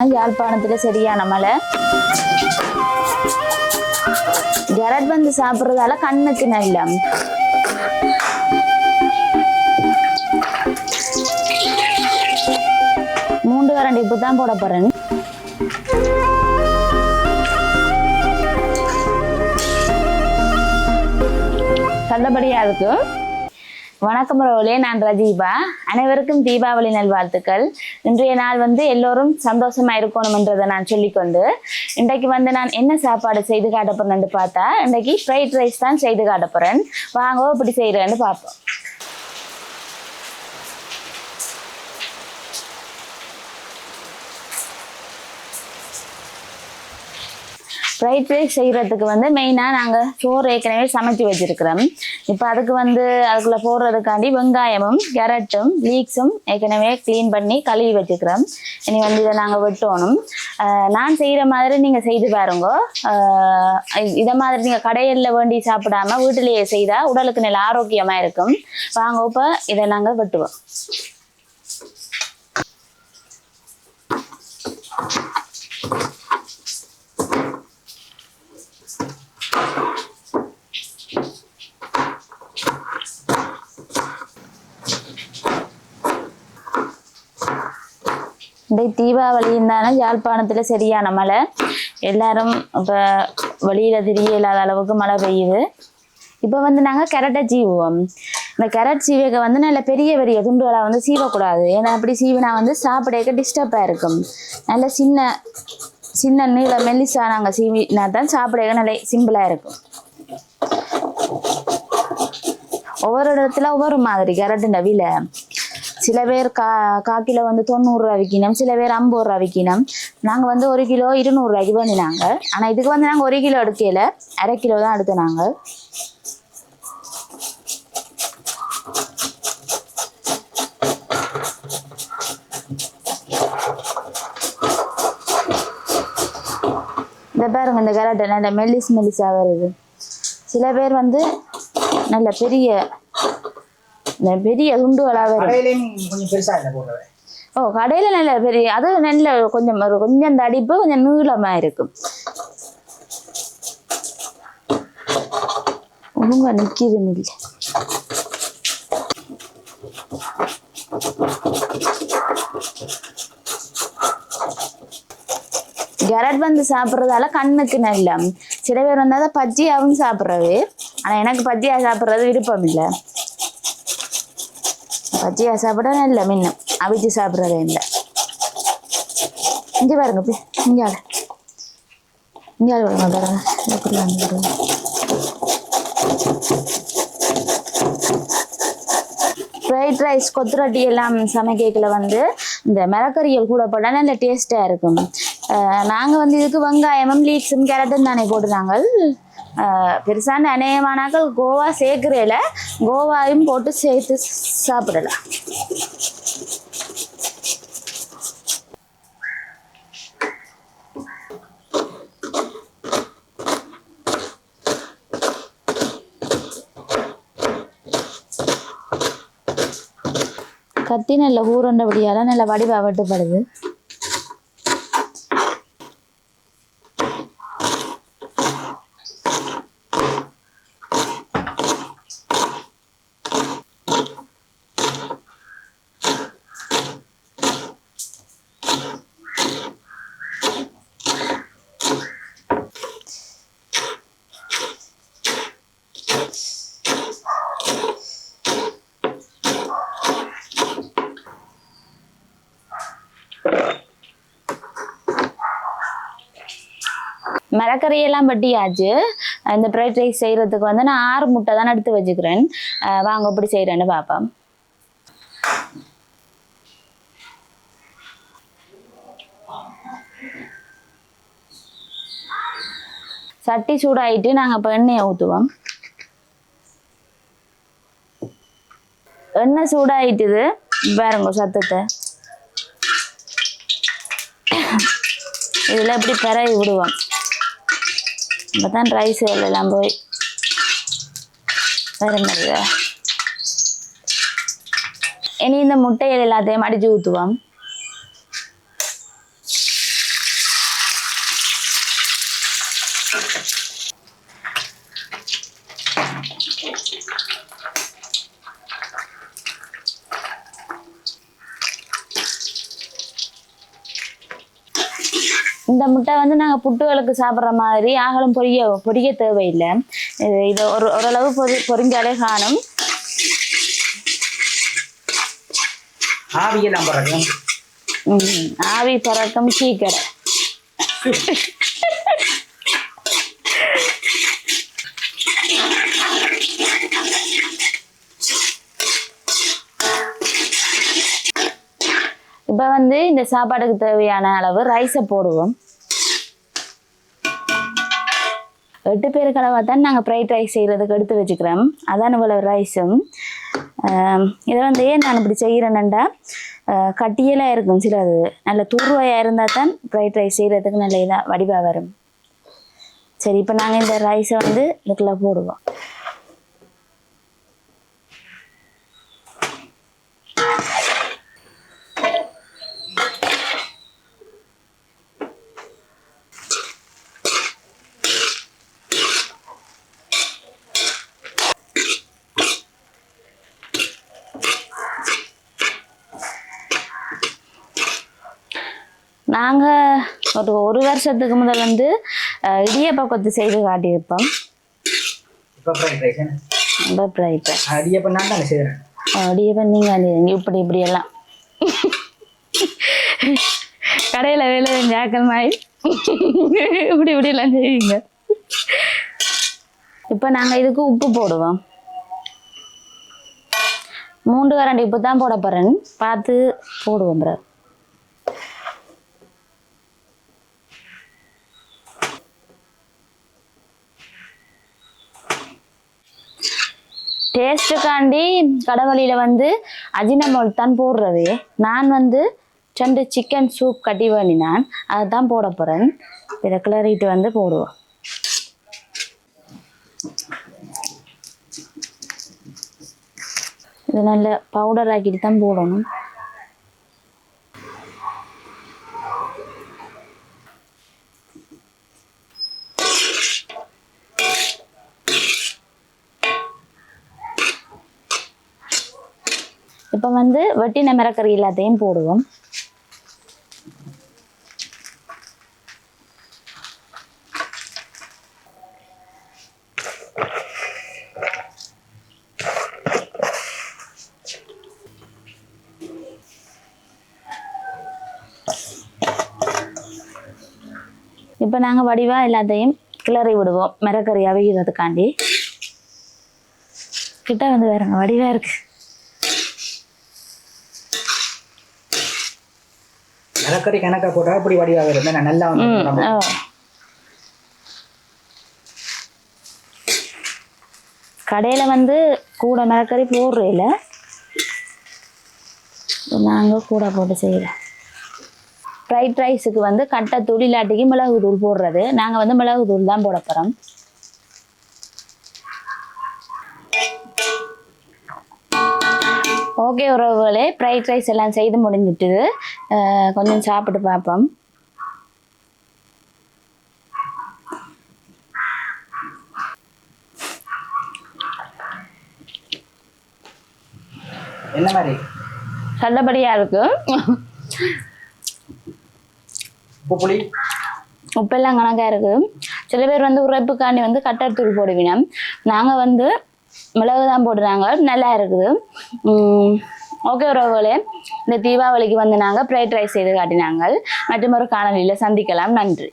யாழ்ப்பாணத்துல சரியான மழை ஜரட் வந்து சாப்பிடுறதால கண்ணுக்கு நல்லம். மூன்று கரண்டி இப்போ தான் போட போறேன். நல்லபடியா இருக்கு. வணக்கம் ரோலே நான் ரஜீபா. அனைவருக்கும் தீபாவளி நல்வாழ்த்துக்கள். இன்றைய நாள் வந்து எல்லோரும் சந்தோஷமா இருக்கணும்ன்றதை நான் சொல்லிக்கொண்டு இன்றைக்கு வந்து நான் என்ன சாப்பாடு செய்து காட்ட போறேன்னு பார்த்தா இன்றைக்கு ஃப்ரைட் ரைஸ் தான் செய்து காட்ட போறேன். வாங்க இப்படி செய்யறேன்னு பார்ப்போம். ஃப்ரைட் ரைஸ் செய்கிறதுக்கு வந்து மெயினாக நாங்கள் சோறு ஏற்கனவே சமைச்சு வச்சுருக்கிறோம். இப்போ அதுக்கு வந்து அதுக்குள்ளே போடுறதுக்காண்டி வெங்காயமும் கேரட்டும் லீக்ஸும் ஏற்கனவே க்ளீன் பண்ணி கழுவி வச்சுக்கிறோம் இனி வந்து இதை நாங்கள் வெட்டணும். நான் செய்கிற மாதிரி நீங்கள் செய்து பாருங்க. இதை மாதிரி நீங்கள் கடையில் வேண்டி சாப்பிடாம வீட்டிலேயே செய்தால் உடலுக்கு நல்ல ஆரோக்கியமாக இருக்கும். வாங்க இப்போ இதை நாங்கள் வெட்டுவோம். இந்த தீபாவளி இருந்தாலும் யாழ்ப்பாணத்தில் சரியான மழை? எல்லாரும் இப்போ வெளியில் தெரிய இல்லாத அளவுக்கு மழை பெய்யுது. இப்போ வந்து நாங்கள் கெரட்டை சீவுவோம். இந்த கெரட் சீவக வந்து நல்ல பெரிய பெரிய துண்டுகளாக வந்து சீவக்கூடாது. ஏன்னா அப்படி சீவினா வந்து சாப்பிடக்க டிஸ்டர்பாக இருக்கும். நல்ல சின்ன சின்ன நீள மெல்லிசா நாங்கள் சீவினா தான் சாப்பிடக்க நல்ல சிம்பிளாக இருக்கும். ஒவ்வொரு இடத்துல ஒவ்வொரு மாதிரி கெரட்டு விலை. சில பேர் கா கா கிலோ வந்து தொண்ணூறுரூவா விற்கணும் சில பேர் ஐம்பது ரூபா விற்கணும் நாங்கள் வந்து ஒரு கிலோ இருநூறுவாய்க்கு பண்ணினாங்க ஆனால் இதுக்கு வந்து நாங்கள் ஒரு கிலோ எடுக்கல. அரை கிலோ தான் எடுத்தோம் இந்த பாருங்க இந்த கராட்டை நல்ல மெல்லிஸ் மெல்லிஸாக வருது. சில பேர் வந்து நல்ல பெரிய பெரிய வரும் கடையிலையும் கொஞ்சம் பெருசா இல்லை போடுறது ஓ கடையில் நல்ல பெரிய அது நல்ல கொஞ்சம் ஒரு கொஞ்சம் தடிப்பு கொஞ்சம் நீளமாக இருக்கும். ஒழுங்கா நிற்கிது இல்லை கேரட் வந்து சாப்பிட்றதால கண்ணுக்கு நல்ல. சில பேர் வந்து அதை பஜ்ஜியாகவும் சாப்பிட்றது. ஆனால் எனக்கு பஜ்ஜியா சாப்பிட்றது விருப்பம் இல்லை பஜ்ஜியா சாப்பிட நல்ல மின்னும். அவிச்சு சாப்பிட்றதே இல்லை. இங்கே பாருங்க போய் இங்கே ஆள். இங்கே ஆள் பாருங்க பாருங்க. எப்படி வந்து ஃப்ரைட் ரைஸ் கொத்துரொட்டி எல்லாம் சமைக்கல வந்து இந்த மிளகறியல் கூட போட்டால் நல்ல டேஸ்ட்டாக இருக்கும். நாங்கள் வந்து இதுக்கு வெங்காயமும் லீக்ஸும் கேரட்டும் தானே போட்டுருந்தாங்க பெருசான அநேகமானாக்கள் கோவா சேர்க்குறேல கோவாயும் போட்டு சேர்த்து சாப்பிடலாம். கத்தி நல்ல ஊரண்டபடியால் நல்ல வடிவா வெட்டுப்படுது. மரக்கறியெல்லாம் பட்டியாச்சு இந்த ஃப்ரைட் ரைஸ் செய்கிறதுக்கு வந்து நான் ஆறு முட்டை தான் எடுத்து வச்சுக்கிறேன். வாங்க எப்படி செய்கிறேன்னு பார்ப்போம். சட்டி சூடாயிட்டு நாங்கள் இப்போ எண்ணெயை ஊற்றுவோம் எண்ணெய் சூடாயிட்டுது. பாருங்க சத்தத்தை. இதில் இப்படி பரவி விடுவோம்? அப்போ தான் ரைஸ் எல்லாம் போய் வேற மாதிரியா இனி இந்த முட்டைகள் எல்லாத்தையும் அடிச்சு ஊற்றுவோம் இந்த முட்டை வந்து நாங்கள் புட்டுகளுக்கு சாப்பிட்ற மாதிரி ஆகலும் பொரிய பொரிய தேவையில்லை. இது ஒரு ஓரளவு பொரி பொரிஞ்சாலே காணும். ஆவியெல்லாம் போடுறது ம், ஆவி பறக்கும் சீக்கடை இப்போ வந்து இந்த சாப்பாடுக்கு தேவையான அளவு ரைஸை போடுவோம். எட்டு பேருக்கு அளவாக தான் நாங்கள் ஃப்ரைட் ரைஸ் செய்கிறதுக்கு எடுத்து வச்சுக்கிறோம். அதான் இவ்வளோ ரைஸும் இதை வந்து ஏன் நான் இப்படி செய்கிறேன்டா கட்டியலாக இருக்கும் சில அது நல்ல தூர்வாயாக இருந்தால் தான் ஃப்ரைட் ரைஸ் செய்கிறதுக்கு நல்ல இதாக வடிவாக வரும். சரி இப்போ நாங்கள் இந்த ரைஸை வந்து இதுக்குள்ளே போடுவோம். நாங்கள் ஒரு ஒரு வருஷத்துக்கு முதல் வந்து இடியப்ப கொத்து செய்து காட்டியிருப்போம். இடியப்பம் நீங்கள் இப்படி இப்படி எல்லாம். கடையில் வேலை செஞ்சாக்கள் மாதிரி. இப்படி இப்படி எல்லாம் செய்வீங்க. இப்போ நாங்கள் இதுக்கு உப்பு போடுவோம். மூன்று கரண்டி உப்பு தான் போட போகிறேன் பார்த்து போடுவோம் ப்ரோ டேஸ்ட்டுக்காண்டி கடவுளியில் வந்து அஜினமோல் தான் போடுறது. நான் வந்து ரெண்டு சிக்கன் சூப் கட்டி பண்ணினான் அதை தான் போட போகிறேன் இதை கிளறிட்டு வந்து போடுவோம். இது நல்ல பவுடர் ஆக்கிட்டு தான் போடணும். இப்போ வந்து வட்டின மிரக்கறி எல்லாத்தையும் போடுவோம். இப்போ நாங்கள் வடிவாக எல்லாத்தையும் கிளறி விடுவோம் மிரக்கறி அவிக்கிறதுக்காண்டி கிட்ட வந்து வேறுங்க வடிவாக இருக்கு. நிலக்கரி கணக்காக போட்டால் இப்படி வடிவாக வருது நான் நல்லா வந்து கடையில் வந்து கூட மிளகறி போடுறதில்ல நாங்கள் கூட போட்டு செய்கிறோம் ஃப்ரைட் ரைஸுக்கு வந்து கட்டை தூள் இல்லாட்டிக்கு மிளகு தூள் போடுறது. நாங்கள் வந்து மிளகு தூள் தான் போட போகிறோம் ஓகே உறவுகளே ஃப்ரைட் ரைஸ் எல்லாம் செய்து முடிஞ்சிட்டுது. அஹ் கொஞ்சம் சாப்பிட்டு பார்ப்போம். என்ன மாதிரி? உப்பு புளி உப்பெல்லாம் கணக்காக இருக்குது சில பேர் வந்து உரைப்புக்காண்டி வந்து கட்டத்தூள் போடுவினோம் நாங்கள் வந்து மிளகு தான் போடுறாங்க. நல்லா இருக்குது. ஓகே உறவுகளே. இந்த தீபாவளிக்கு வந்து நாங்கள் ஃப்ரைட் ரைஸ் செய்து காட்டினாங்க மற்றும் ஒரு காணொலியில் சந்திக்கலாம். நன்றி.